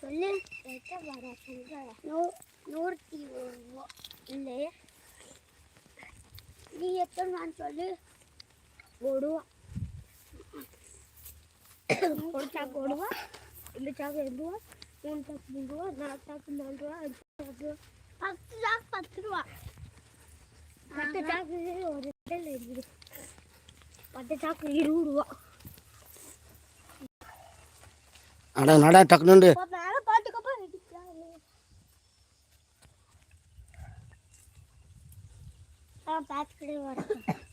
சொல்லு. நூற்றி ஒரு நீ எத்தனை சொல்லு? ஓடுவான் ஒரு சாக்கு ரூபா ரெண்டு சாக்கு ரெண்டு ரூபா மூணு சாக்கு மூணு ரூபா நாலு சாக்கு நாலு ரூபா அஞ்சு சாக்கு ரூபா பத்து சாக்கு பத்து ரூபா பத்து சாக்கு ஒரு இடத்துல இருக்குது. பத்து சாக்கு இருபது ரூபா அட நடா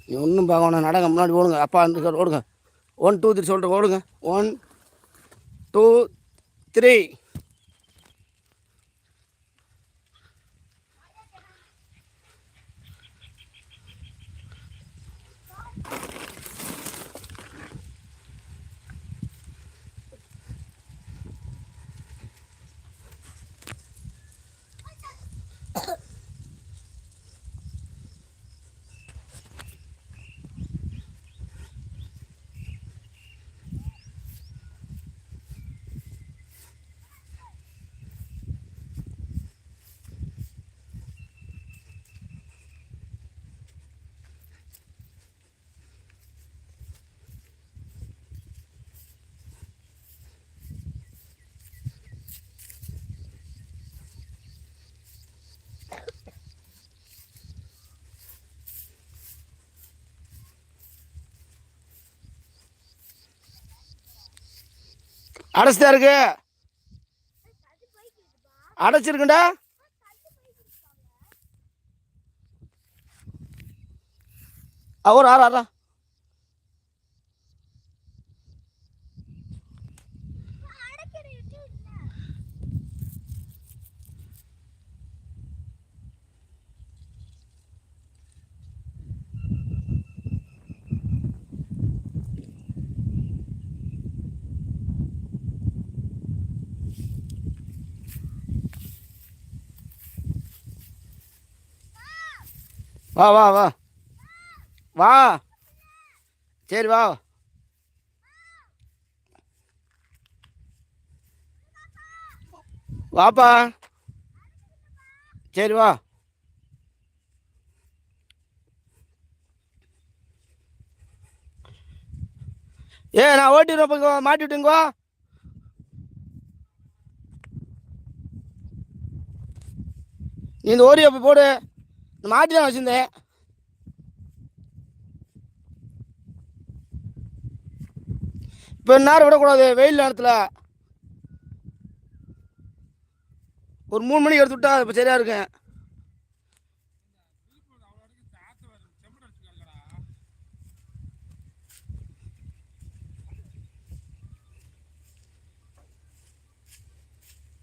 நீ ஒன்றும் பார்க்க வேணாம். நடங்க முன்னாடி ஓடுங்க. அப்பா அந்த ஓடுங்க. ஒன் டூ த்ரீ சொல்கிறேன் ஓடுங்க ஒன் டூ த்ரீ அடைச்சிட்டா இருக்கு. அடைச்சிருக்குண்டா. அவர் ஆறா ஆறா. வா வா வா. வா. சரி வா. வாப்பா. சரி வா. ஏ நான் ஓட்டிடுறேன் இப்போ மாட்டி விட்டுங்கோ. நீ இந்த ஓரியை போடு. இந்த மாட்டி தான் வச்சுருந்தேன். இப்போ நேரம் விடக்கூடாது வெயில் நேரத்தில். ஒரு மூணு மணிக்கு எடுத்து விட்டா இப்போ சரியா இருக்கும்.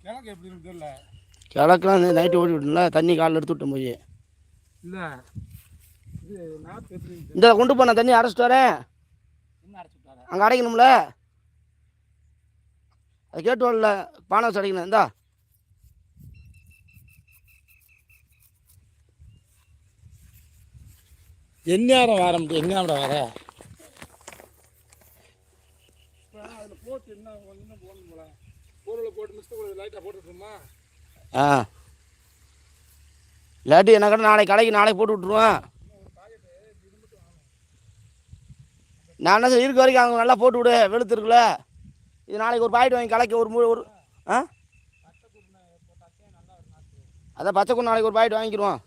கிழக்கு எப்படி தெரியல. கிழக்கெல்லாம் நைட்டு ஓடி விட்டல தண்ணி காலில் எடுத்து விட்டேன் போய். இல்லை. இந்த கொண்டு போன தண்ணி அரைச்சிட்டு வரேன். என்ன அங்கே அடைக்கணும்ல. அது கேட்டு வரல. பானை வச்சு அடைக்கணும். இந்தா. எந்நேரம் வர முடியும்? எந்நேரம் வர? அதில் போட்டு என்ன கொஞ்சம் போகணும் போல. பொருளை போட்டு மிஸ்ட் கூட லைட்டாக போட்டுட்டுமா ஆ. இல்லாட்டி என்ன கடை நாளைக்கு கடைக்கு நாளைக்கு போட்டு விட்ருவேன் நான் என்ன சொல்ல, இருக்க வரைக்கும் அவங்க நல்லா போட்டு விடு வெளுத்து இருக்குல்ல. இது நாளைக்கு ஒரு பாக்கெட் வாங்கி கலைக்கு ஒரு மூணு ஒரு ஆ? அதான் பச்சை குண்டு நாளைக்கு ஒரு பாக்கெட் வாங்கிக்கிடுவோம்